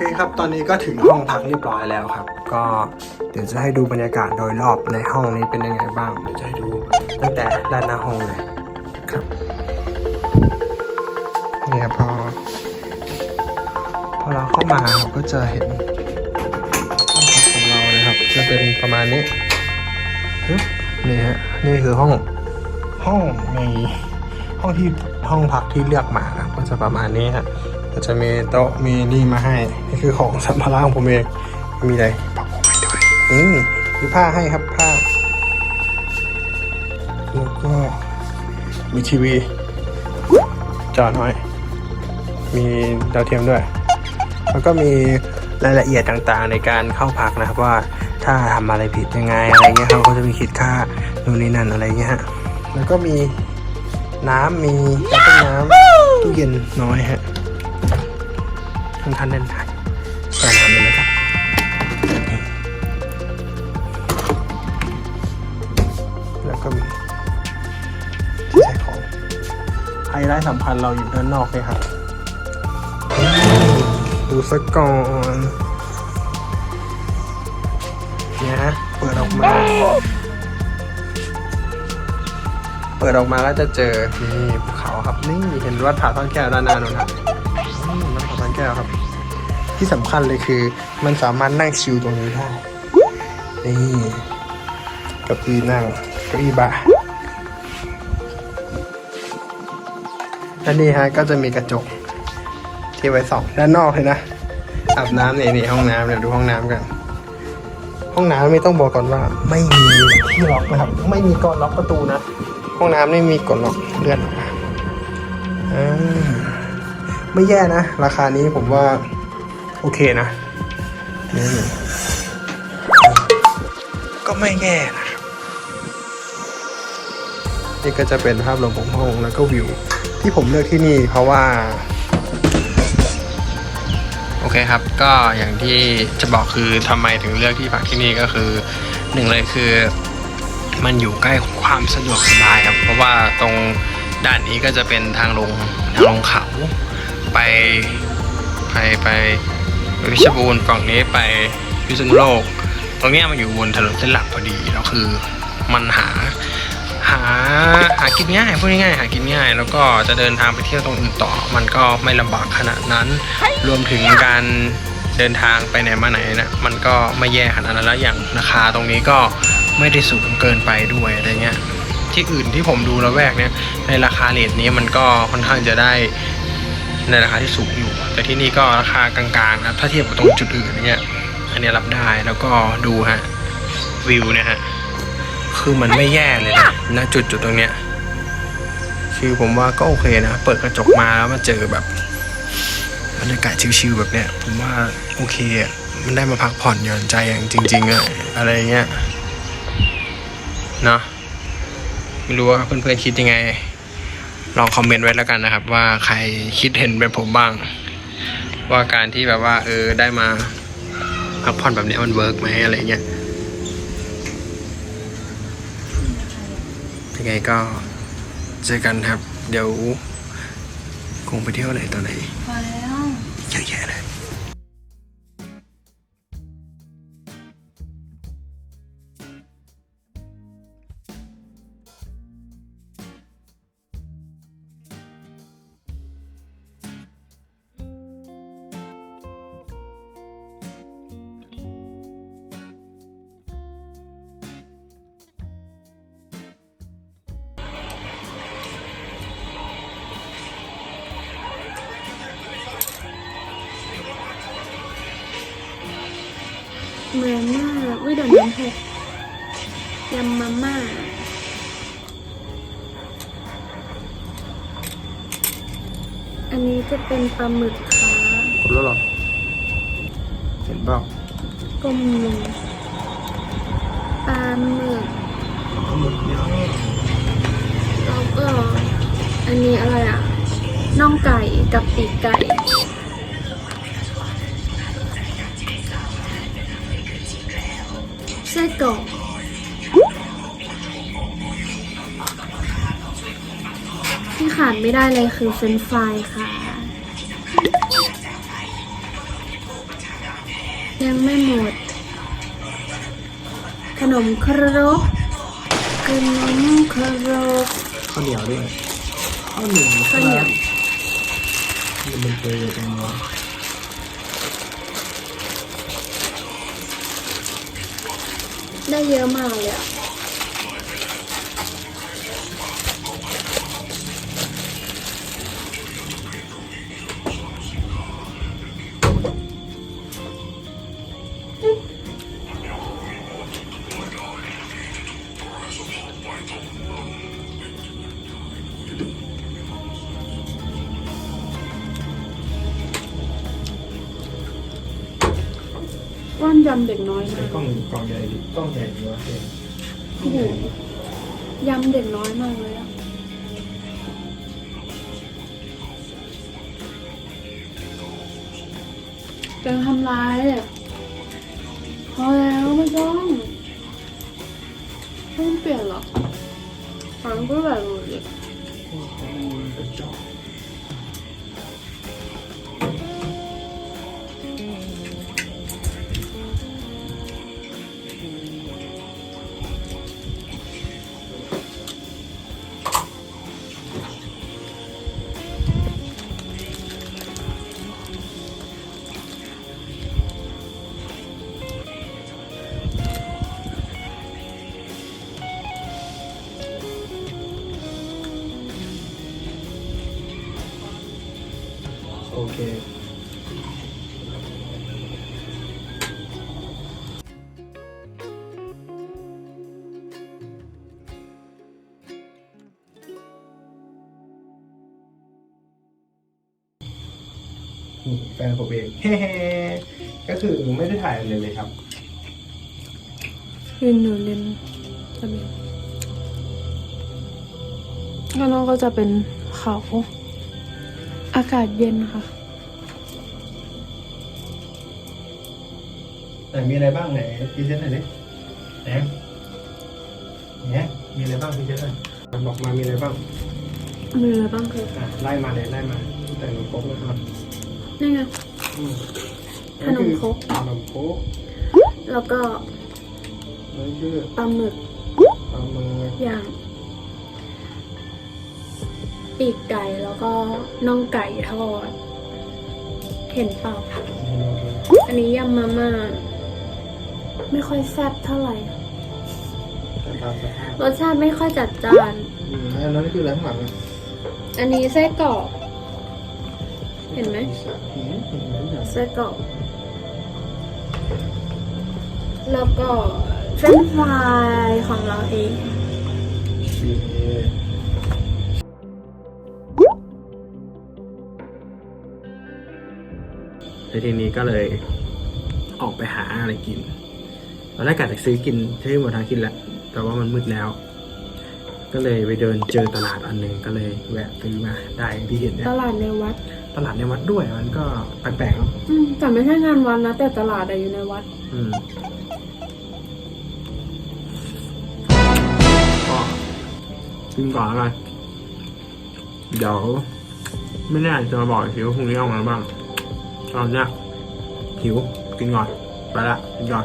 เคครับ ตอนนี้ก็ถึงห้องพักเรียบร้อยแล้วครับ ก็เดี๋ยวจะให้ดูบรรยากาศโดยรอบในห้องนี้เป็นยังไงบ้าง เดี๋ยวจะให้ดูตั้งแต่ด้านหน้าห้องเลยครับ เนี่ครับพอ พอเราเข้ามาเราก็จะเห็นห้องพักของเรานะครับ จะเป็นประมาณนี้นี่ฮะ นี่คือห้อง ห้องในห้องที่ห้องพักที่เลือกมาครับก็จะประมาณนี้ฮะ ก็จะมีโต๊ะมีนี่มาให้ นี่คือของสัมภาระของผมเอง มีอะไรบอกผมไปด้วยนี่มีผ้าให้ครับผ้า แล้วก็มีทีวี จอน้อย มีดาวเทียมด้วย แล้วก็มีรายละเอียดต่างๆในการเข้าพักนะครับว่าถ้าทำอะไรผิดยังไงอะไรเงี้ยเขาก็จะมีคิดค่านู่นนี่นั่นอะไรเงี้ยฮะแล้วก็มีน้ำมีแก้วน้ำตู้เย็นน้อยฮะานท่านเล่นถ่ายแช่น้ำเลยนะครับแล้วก็มีที่ใช้ของไฮไลท์สำคัญเราอยู่ด้านนอกเลยครับ ดูสักก่อนเนี่ยฮะเปิดออกมา เปิดออกมาก็จะเจอนี่ภูเขาครับนี่เห็นวัดผาซ่อนแก้วด้านหน้านู้นครับวัดผาซ่อนแก้วครับ ที่สำคัญเลยคือ มันสามารถนั่งชิลตรงนี้ได้ นี่กับอีนั่งเก้าอี้บาและนี่ฮะก็จะมีกระจก ที่ไว้ส่องด้านนอกเลยนะอาบน้ำนี่นี่ห้องน้ำเดี๋ยวดูห้องน้ำกัน ห้องน้ำไม่ต้องบอกก่อนว่า ไม่มีที่ล็อกนะครับ ไม่มีกรล็อกประตูนะ ห้องน้ำไม่มีกดล็อกเลื่อนออกมาอ่าไม่แย่นะ ราคานี้ผมว่า โอเคนะนี่ก็ไม่แย่นะครับนี่ก็จะเป็นภาพรวมของห้องแล้วก็วิว ที่ผมเลือกที่นี่เพราะว่า โอเคครับ ก็อย่างที่จะบอกคือทำไมถึงเลือกที่พักที่นี่ก็คือหนึ่งเลยคือ มันอยู่ใกล้ความสะดวกสบายครับ เพราะว่าตรงด้านนี้ก็จะเป็นทางลงทางลงเขาไปไปไป ไปพิชรบูรณ์ฝั่งนี้ไปพิษณุโลก ตรงเนี้ยมันอยู่บนถนนเส้นหลักพอดีแล้วคือมันหาหาหากินง่ายพูดง่ายๆหากินง่าย แล้วก็จะเดินทางไปเที่ยวตรงอื่นต่อ มันก็ไม่ลำบากขนาดนั้น รวมถึงการเดินทางไปไหนมาไหนนะมันก็ไม่แย่ขนาดนั้นแล้วอย่างราคาตรงนี้ก็ไม่ได้สูงเกินไปด้วยอะไรเงี้ยที่อื่นที่ผมดูแล้วแวกเนี่ยในราคาเรทนี้มันก็ค่อนข้างจะได้ ในราคาที่สูงอยู่ แต่ที่นี่ก็ราคากลางๆนะครับ ถ้าเทียบกับตรงจุดอื่นเนี่ยอันนี้รับได้แล้วก็ดูฮะวิวเนี่ยฮะคือมันไม่แย่เลยนะณจุดจุดๆตรงเนี้ยคือผมว่าก็โอเคนะ เปิดกระจกมาแล้วมาเจอแบบบรรยากาศชิลๆแบบเนี้ยผมว่าโอเคมันได้มาพักผ่อนหย่อนใจอย่างจริงๆอะอะไรเงี้ยเนาะไม่รู้ว่าเพื่อนๆคิดยังไง ลองคอมเมนต์ไว้แล้วกันนะครับ ว่าใครคิดเห็นเป็นผมบ้าง ว่าการที่แบบว่า เออได้มาพักผ่อนแบบนี้มันเวิร์กไหมอะไรเงี้ยยังไงก็เจอกันครับ เดี๋ยวคงไปเที่ยวไหนตอนไหนพอแล้ว เหมือนมากไม่โดนน้ำหกยำมาม่าอันนี้จะเป็นปลาหมึกค่ะครบแล้วเหรอ เห็นเปล่าก้มลงปลาหมึกหมึกเยอะแล้วก็อันนี้อะไรอะ น่องไก่กับปีกไก่ กรอกที่ขาดไม่ได้เลยคือเฟรนช์ฟรายค่ะ ยังไม่หมด ขนมครกขนมครกข้าวเหนียวด้วยข้าวเหนียวข้าวเหนียวมันเป็นเองเนาะ ได้เยอะมากเลยอะ ว่านยำเด็กน้อยเป็นมากกล้องกล้องใหญ่ดิกล้องใหญ่ดีวะเองโอ้โหยำเด็กน้อยมากเลยอะจะทำร้ายอะพอแล้วไม่ต้องไม่ต้องเปลี่ยนหรอกฟังก็แบบนี้เป็นจอก เค นี่แฟนผมเองเฮ้ๆก็คือไม่ได้ถ่ายอะไรเลยครับเรียนหนูเรียนระเบียงข้างนอกก็จะเป็นเขา อากาศเย็นค่ะไหนมีอะไรบ้างไหนพรีเซนต์หน่อยดิไหนไหนมีอะไรบ้างพรีเซนต์หน่อยบอกมามีอะไรบ้างมีอะไรบ้างคืออะไล่มาเลยไล่มาตั้งแต่ขนมครกนะครับนี่ไงอืมขนมครกขนมครกแล้วก็นั่นคือปลาหมึก ปลาหมึกอย่าง ปีกไก่แล้วก็น่องไก่ทอด เห็นเปล่าอันนี้ยำมาม่าไม่ค่อยแซ่บเท่าไหร่แต่ตามสภาพรสชาติไม่ค่อยจัดจ้าน อืมอันนั้นคืออะไรข้างหลังอะอันนี้ไส้กรอก เห็นไหมเห็นเห็นไหมเนี่ยไส้กรอก แล้วก็เฟรนช์ฟรายของเราเอง โอเค แล้วทีนี้ก็เลยออกไปหาอะไรกินตอนแรกกะจะซื้อกินที่หมดทางกินแหละ แต่ว่ามันมืดแล้ว ก็เลยไปเดินเจอตลาดอันหนึ่งก็เลยแวะซื้อมาได้อย่างที่เห็นเนี่ยตลาดในวัด ตลาดในวัดด้วยมันก็แปลกๆเนอะอืมแต่ไม่ใช่งานวัดนะ แต่ตลาดอะอยู่ในวัด อืมก็กินก่อนแล้วกันเดี๋ยว ไม่แน่จะมาบอกอีกทีว่าพรุ่งนี้เอามาบ้าง ตอนเนี้ยหิวกินก่อนไปละกินก่อน